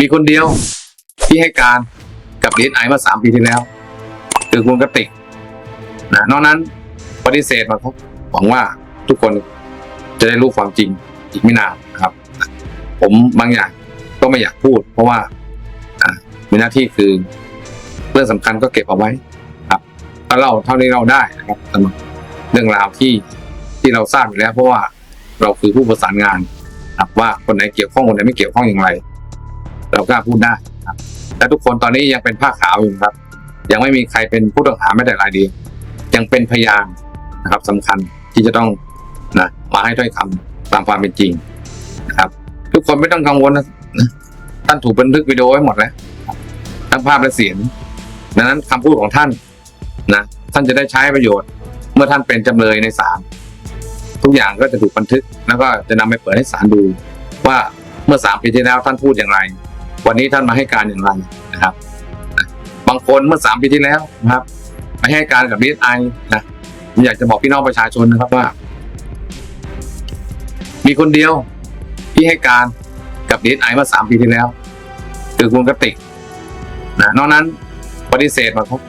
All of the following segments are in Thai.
มีคนเดียวที่ให้การกับดีไอเมื่อสามปีที่แล้ว คือคุณกติกนะนอกนั้นปฏิเสธมาครับหวังว่าทุกคนจะได้รู้ความจริงอีกไม่นานนะครับ ผมบางอย่างก็ไม่อยากพูด เพราะว่ามีหน้าที่คือเรื่องสำคัญก็เก็บเอาไว้ครับก็เล่าเท่าที่เราได้นะครับสำหรับเรื่องราวที่ที่เราทราบอยู่แล้ว เพราะว่าเราคือผู้ประสานงานครับว่าคนไหนเกี่ยวข้องคนไหนไม่เกี่ยวข้องอย่างไร เรากล้าพูดได้ครับแต่ทุกคนตอนนี้ยังเป็นผ้าขาวอยู่ครับ ยังไม่มีใครเป็นผู้ต้องหาแม้แต่รายเดียวยังเป็นพยานนะครับสำคัญที่จะต้องนะมาให้ถ้อยคำตามความเป็นจริงนะครับ ทุกคนไม่ต้องกังวลนะท่านถูกบันทึกวิดีโอไว้หมดแล้วทั้งภาพและเสียงดังนั้นคำพูดของท่านนะท่านจะได้ใช้ประโยชน์ เมื่อท่านเป็นจำเลยในศาลทุกอย่างก็จะถูกบันทึกแล้วก็จะนำไปเปิดให้ศาลดู ว่าเมื่อสามปีที่แล้วท่านพูดอย่างไร วันนี้ท่านมาให้การอย่างไรนะครับ บางคนเมื่อสามปีที่แล้วนะครับไปให้การกับดีไอนะผมอยากจะบอกพี่น้องประชาชนนะครับว่า มีคนเดียวที่ให้การกับดีไอเมื่อสามปีที่แล้ว คือคุณกติกนะนอกนั้นปฏิเสธมาครับ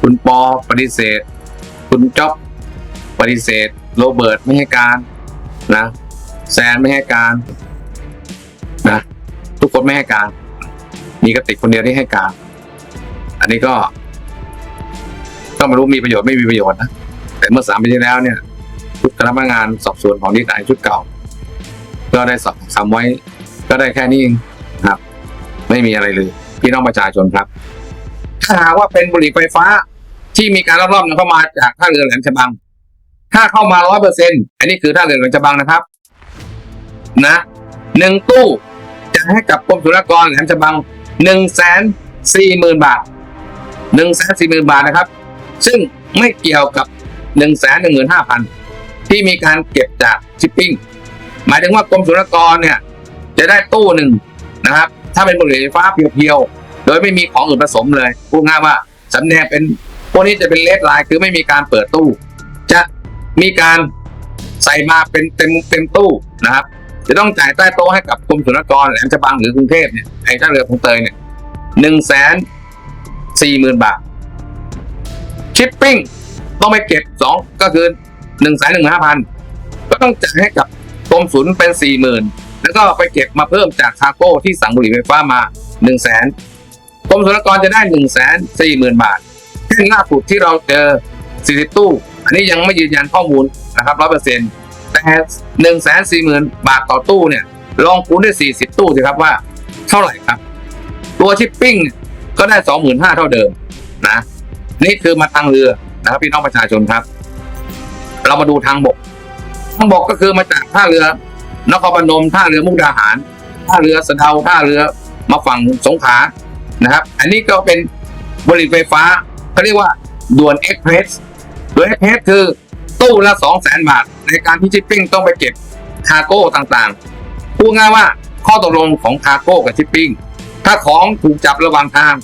คุณปอปฏิเสธ คุณจ๊อบปฏิเสธ โรเบิร์ตไม่ให้การนะ แซนไม่ให้การ ทุกคนไม่ให้การ มีกติกคนเดียวที่ให้การ อันนี้ก็ก็ไม่รู้มีประโยชน์ไม่มีประโยชน์นะแต่เมื่อสามปีที่แล้วเนี่ยชุดคณะพนักงานสอบสวนของดีไอชุดเก่า ก็ได้สอบคำไว้ ก็ได้แค่นี้เองครับ ไม่มีอะไรเลยพี่น้องประชาชนครับ ถ้าหากว่าเป็นบุหรี่ไฟฟ้าที่มีการรอบๆนำเข้ามาจากท่าเรือแหลมฉบัง ถ้าเข้ามาร้อยเปอร์เซ็นต์อันนี้คือท่าเรือแหลมฉบังนะครับ นะหนึ่งตู้ จะให้กับกรมศุลกากรแหลมฉบังหนึ่งแสนสี่หมื่นบาทหนึ่งแสนสี่หมื่นบาทนะครับ ซึ่งไม่เกี่ยวกับหนึ่งแสนหนึ่งหมื่นห้าพันที่มีการเก็บจากชิปปิ้งหมายถึงว่ากรมศุลกากรเนี่ยจะได้ตู้หนึ่งนะครับ ถ้าเป็นบุหรี่ไฟฟ้าเพียวๆโดยไม่มีของอื่นผสมเลยพูดง่ายว่าสำแดงเป็นพวกนี้จะเป็นเลดไลน์คือไม่มีการเปิดตู้ จะมีการใส่มาเป็นเต็มเต็มตู้นะครับ จะต้องจ่ายใต้โต๊ะให้กับกรมศุลกากรแหลมฉบังหรือกรุงเทพเนี่ยไอ้ท่าเรือคลองเตยเนี่ยหนึ่งแสนสี่หมื่นบาท ชิปปิ้งต้องไปเก็บสองก็คือหนึ่งแสนหนึ่งห้าพันก็ต้องจ่ายให้กับกรมศุลเป็นสี่หมื่นแล้วก็ไปเก็บมาเพิ่มจากคาร์โก้ที่สั่งบุหรี่ไฟฟ้ามาหนึ่งแสนกรมศุลกากรจะได้หนึ่งแสนสี่หมื่นบาทแค่ล่าสุดที่เราเจอสี่สิบตู้ อันนี้ยังไม่ยืนยันข้อมูลนะครับร้อยเปอร์เซ็นต์ แต่หนึ่งแสนสี่หมื่นบาทต่อตู้เนี่ย ลองคูณด้วยสี่สิบตู้สิครับว่าเท่าไหร่ครับ ตัวชิปปิ้งก็ได้สองหมื่นห้าเท่าเดิมนะ นี่คือมาทางเรือนะครับพี่น้องประชาชนครับ เรามาดูทางบก ทางบกก็คือมาจากท่าเรือนครพนมท่าเรือมุกดาหาร ท่าเรือสะเดาท่าเรือมาฝั่งสงขลานะครับ อันนี้ก็เป็นบริษัทไฟฟ้าเขาเรียกว่าด่วนเอ็กเพรสด่วนเอ็กเพรสคือตู้ละสองแสนบาท ในการที่ชิปปิ้งต้องไปเก็บคาร์โก้ต่างๆ พูดง่ายว่าข้อตกลงของคาร์โก้กับชิปปิ้ง ถ้าของถูกจับระหว่างทาง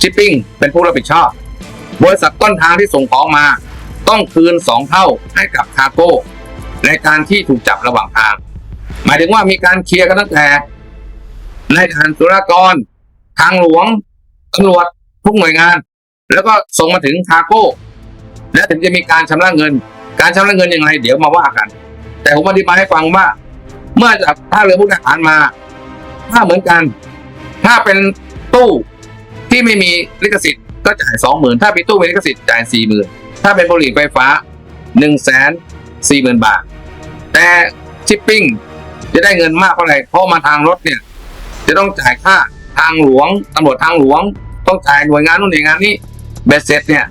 ชิปปิ้งเป็นผู้รับผิดชอบ บริษัทต้นทางที่ส่งของมา ต้องคืนสองเท่าให้กับคาร์โก้ในการที่ถูกจับระหว่างทาง หมายถึงว่ามีการเคลียร์กันตั้งแต่ในทานสุรากร ทางหลวงตำรวจทุกหน่วยงาน แล้วก็ส่งมาถึงคาร์โก้ และถึงจะมีการชำระเงิน การชำระเงินยังไง เดี๋ยวมาว่ากัน แต่ผมอธิบายให้ฟังว่า เมื่อจากท่าเรือมุกดาหารมา ถ้าเหมือนกัน ถ้าเป็นตู้ที่ไม่มีลิขสิทธิ์ก็จ่ายสองหมื่นถ้าเป็นตู้มีลิขสิทธิ์จ่ายสี่หมื่นถ้าเป็นบุหรี่ไฟฟ้าหนึ่งแสนสี่หมื่นบาท แต่ชิปปิ้งจะได้เงินมากเท่าไหร่เพราะมาทางรถเนี่ย จะต้องจ่ายค่าทางหลวงตำรวจทางหลวง ต้องจ่ายหน่วยงานนู่นหน่วยงานนี้เบสเซ็ตเนี่ย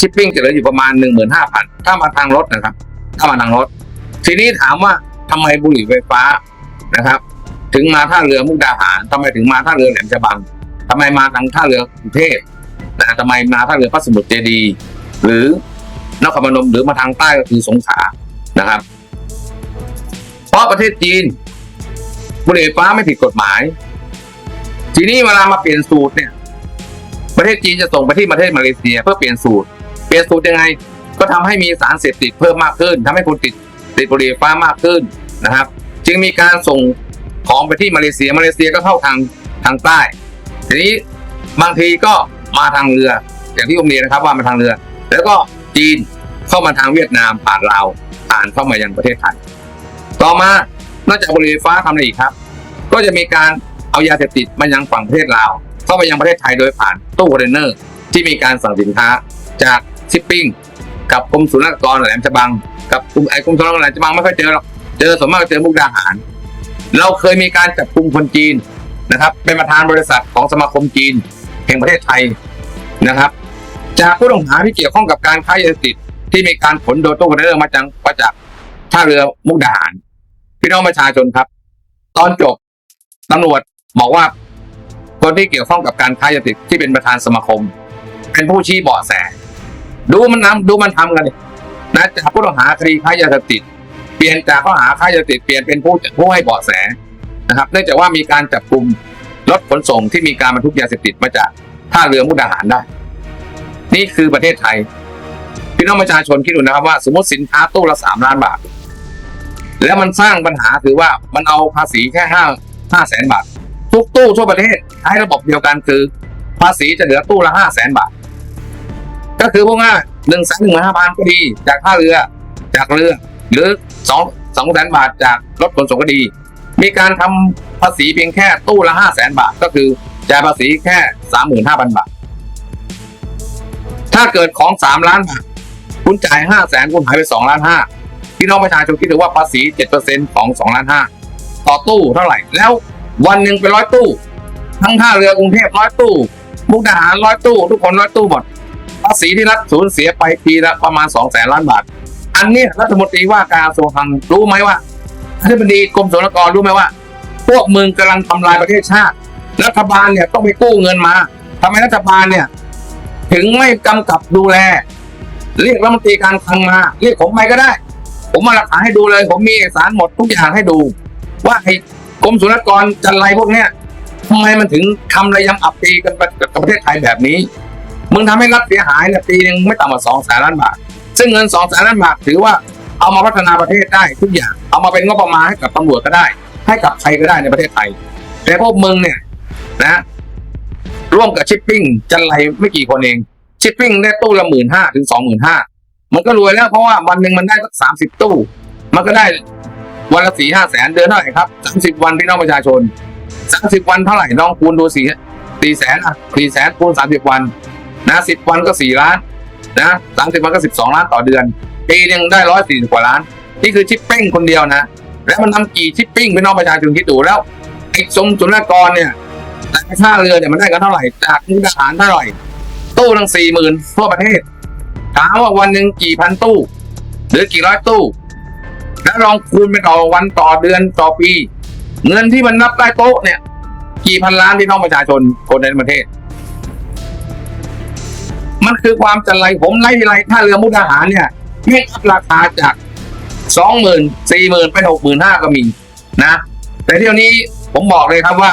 ชิปปิ้งจะเหลืออยู่ประมาณหนึ่งหมื่นห้าพันถ้ามาทางรถนะครับ ถ้ามาทางรถ ทีนี้ถามว่าทำไมบุหรี่ไฟฟ้านะครับ ถึงมาท่าเรือมุกดาหารทำไมถึงมาท่าเรือแหลมฉบังทำไมมาทางท่าเรือกรุงเทพนะทำไมมาท่าเรือพระสมุทรเจดีย์หรือนครพนมหรือมาทางใต้ก็คือสงขลานะครับ เพราะประเทศจีน บุหรี่ไฟฟ้าไม่ผิดกฎหมาย ทีนี้เวลามาเปลี่ยนสูตรเนี่ย ประเทศจีนจะส่งไปที่ประเทศมาเลเซีย เพื่อเปลี่ยนสูตร เปลี่ยนสูตรยังไง ก็ทำให้มีสารเสพติดเพิ่มมากขึ้นทำให้คนติดติดบุหรี่ฟฟ้ามากขึ้นนะครับ จึงมีการส่งของไปที่มาเลเซียมาเลเซียก็เข้าทางทางใต้ ทีนี้บางทีก็มาทางเรือ อย่างที่ผมเรียนนะครับว่ามาทางเรือ แล้วก็จีนเข้ามาทางเวียดนามผ่านลาวผ่านเข้ามายังประเทศไทยต่อมานอกจากบุหรี่ฟ้าทำอะไรอีกครับ ก็จะมีการเอายาเสพติดมายังฝั่งประเทศลาวเข้ามายังประเทศไทยโดยผ่านตู้คอนเทนเนอร์ที่มีการสั่งสินค้าจาก ชิปปิ้งกับกรมศุลกากรแหลมฉบัง กับกรมไอ้กรมศุลกากรแหลมฉบังไม่ค่อยเจอหรอกเจอส่วนมากเจอมุกดาหาร เราเคยมีการจับกลุ่มคนจีนนะครับ เป็นประธานบริษัทของสมาคมจีนแห่งประเทศไทยนะครับ จากผู้ต้องหาที่เกี่ยวข้องกับการค้ายาเสพติดที่มีการขนโดยตู้คอนเทนเนอร์มาจากมาจากท่าเรือมุกดาหาร พี่น้องประชาชนครับ ตอนจบตำรวจบอกว่า คนที่เกี่ยวข้องกับการค้ายาเสพติดที่เป็นประธานสมาคม เป็นผู้ชี้เบาะแส ดูมันนำดูมันทำกันดินะจากผู้ต้องหาคดีค้ายาเสพติด เปลี่ยนจากข้อหาค้ายาเสพติดเปลี่ยนเป็นผู้ผู้ให้เบาะแสนะครับ เนื่องจากว่ามีการจับกลุ่มรถขนส่งที่มีการบรรทุกยาเสพติดมาจากท่าเรือมุกดาหารได้ นี่คือประเทศไทยพี่น้องประชาชนคิดดูนะครับว่า สมมติสินค้าตู้ละสามล้านบาท แล้วมันสร้างปัญหาคือว่ามันเอาภาษีแค่ห้าห้าแสนบาท ทุกตู้ทั่วประเทศใช้ระบบเดียวกันคือ ภาษีจะเหลือตู้ละห้าแสนบาท ก็คือพวกง่ายหนึ่งแสนหนึ่งหมื่นห้าพันก็ดี จากท่าเรือ จากเรือ หรือสองสองแสนบาทจากรถขนส่งก็ดี มีการทำภาษีเพียงแค่ตู้ละห้าแสนบาท ก็คือจ่ายภาษีแค่สามหมื่นห้าพันบาท ถ้าเกิดของสามล้านบาทคุณจ่ายห้าแสนคุณหายไปสองล้านห้าพี่น้องประชาชนคิดดูว่าภาษีเจ็ดเปอร์เซ็นต์ของสองล้านห้าต่อตู้เท่าไหร่ แล้ววันหนึ่งเป็นร้อยตู้ ทั้งท่าเรือกรุงเทพร้อยตู้มุกดาหารร้อยตู้ ทุกคนร้อยตู้หมดาษีที่รัฐสูญเสียไปปีละประมาณสองแสนล้านบาท อันนี้รัฐมนตรีว่าการกระทรวงคลังรู้ไหมว่าอธิบดีกรมศุลกากรรู้ไหมว่า พวกมึงกำลังทำลายประเทศชาติ รัฐบาลเนี่ยต้องไปกู้เงินมาทำไมรัฐบาลเนี่ย ถึงไม่กำกับดูแล เรียกรัฐมนตรีการคลังมา เรียกผมไปก็ได้ ผมมาหลักฐานให้ดูเลย ผมมีเอกสารหมดทุกอย่างให้ดู ว่าไอ้กรมศุลกากรจันไรพวกเนี้ยทำไมมันถึงทำระยำอับปีกันกับประเทศไทยแบบนี้ มึงทำให้รัฐเสียหายเนี่ยปีหนึ่งไม่ต่ำกว่าสองแสนล้านบาท ซึ่งเงินสองแสนล้านบาทถือว่าเอามาพัฒนาประเทศได้ทุกอย่าง เอามาเป็นงบประมาณให้กับตำรวจก็ได้ ให้กับใครก็ได้ในประเทศไทย แต่พวกมึงเนี่ยนะร่วมกับชิปปิ้งจันไรไม่กี่คนเอง ชิปปิ้งได้ตู้ละหมื่นห้าถึงสองหมื่นห้ามันก็รวยแล้วเพราะว่าวันหนึ่งมันได้สักสามสิบตู้ มันก็ได้วันละสี่ห้าแสนเดือนเท่าไหร่ครับสามสิบวันพี่น้องประชาชนสามสิบวันเท่าไหร่น้องคูณดูสี่สี่แสนอะสี่แสนคูณสามสิบวัน นะสิบวันก็สี่ล้านนะสามสิบวันก็สิบสองล้านต่อเดือน ปีหนึ่งได้ร้อยสี่สิบกว่าล้าน นี่คือชิปปิ้งคนเดียวนะ แล้วมันทำกี่ชิปปิ้งพี่น้องประชาชนคิดดูแล้วไอ้สมศุลกากรเนี่ยแต่ค่าเรือเนี่ยมันได้กันเท่าไหร่จากมุกดาหารเท่าไหร่ ตู้ทั้งสี่หมื่นทั่วประเทศถามว่าวันหนึ่งกี่พันตู้ หรือกี่ร้อยตู้ แล้วลองคูณไปต่อวันต่อเดือนต่อปี เงินที่มันนับได้โต๊ะเนี่ย กี่พันล้านพี่น้องประชาชนคนในประเทศ มันคือความจันไรผมไล่ทีไรท่าเรือมุกดาหารเนี่ยไม่อัพราคาจากสองหมื่นสี่หมื่นเป็นหกหมื่นห้าก็มีนะ แต่เที่ยวนี้ผมบอกเลยครับว่า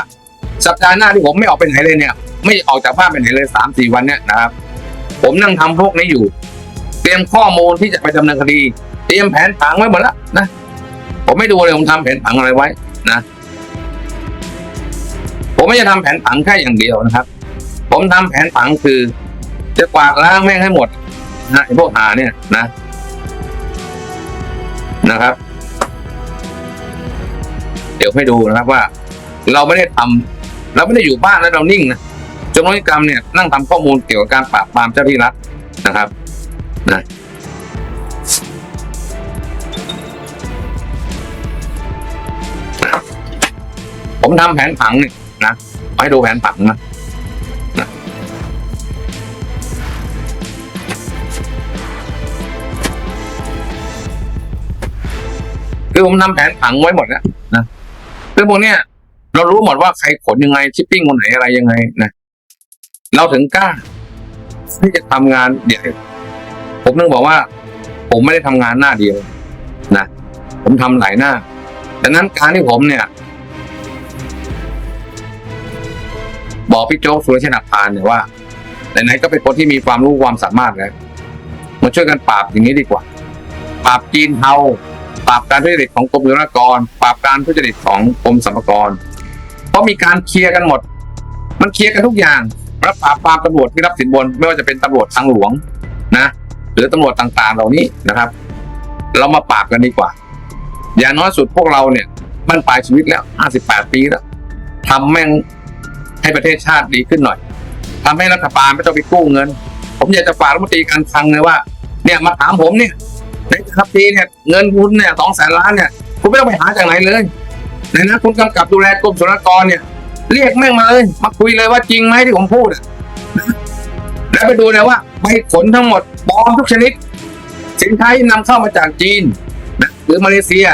สัปดาห์หน้าที่ผมไม่ออกไปไหนเลยเนี่ย ไม่ออกจากบ้านไปไหนเลยสามสี่วันเนี่ยนะครับ ผมนั่งทำพวกนี้อยู่ เตรียมข้อมูลที่จะไปดำเนินคดี เตรียมแผนผังไว้หมดแล้วนะผมไม่ดูเลยผมทำแผนผังอะไรไว้นะ ผมไม่จะทำแผนผังแค่อย่างเดียวนะครับ ผมทำแผนผังคือ จะกวาดล้างแม่งให้หมดนะไอ้พวกหาเนี่ยนะ นะครับ เดี๋ยวให้ดูนะครับว่า เราไม่ได้ทำเราไม่ได้อยู่บ้านแล้วเรานิ่งนะจำนวนกรรมเนี่ยนั่งทำข้อมูลเกี่ยวกับการปราบปรามเจ้าที่รัฐนะครับนะผมทำแผนผังเนี่ยนะให้ดูแผนผังนะ คือผมทำแผนผังไว้หมดแล้วนะคือพวกเนี้ยเรารู้หมดว่าใครขนยังไงชิปปิ้งคนไหนอะไรยังไงนะเราถึงกล้าที่จะทำงานใหญ่ยวผมนึงบอกว่า ผมไม่ได้ทำงานหน้าเดียวนะผมทำหลายหน้าดังนั้นการที่ผมเนี่ย บอกพี่โจ๊กสุรเชษฐ์หักพานเนี่ยว่าไหนๆก็เป็นคนที่มีความรู้ความสามารถแล้วมาช่วยกันปราบอย่างนี้ดีกว่า ปราบจีนเทา ปราบการทุจริตของกรมศุลกากร ปราบการทุจริตของกรมสรรพากร เพราะมีการเคลียร์กันหมด มันเคลียร์กันทุกอย่างรับปราบปรามตำรวจที่รับสินบน ไม่ว่าจะเป็นตำรวจทางหลวงนะหรือตำรวจต่างๆ เหล่านี้นะครับ เรามาปราบกันดีกว่า อย่างน้อยสุดพวกเราเนี่ยมันปลายชีวิตแล้ว 58 ปีแล้วทำแม่งให้ประเทศชาติดีขึ้นหน่อยทำให้รัฐบาลไม่ต้องไปกู้เงิน ผมอยากจะฝากรัฐมนตรีการคลังเลยว่า เนี่ยมาถามผมเนี่ย ในทัพปีเนี่ยเงินคุณเนี่ยสองแสนล้านเนี่ยคุณไม่ต้องไปหาจากไหนเลยในนั้นคุณกำกับดูแลกรมศุลกากรเนี่ย เรียกแม่งมาเลย มาคุยเลยว่าจริงไหมที่ผมพูดอะนะแล้วไปดูเลยว่าใบขนทั้งหมดปลอมทุกชนิด สินค้าที่นำเข้ามาจากจีนนะหรือมาเลเซีย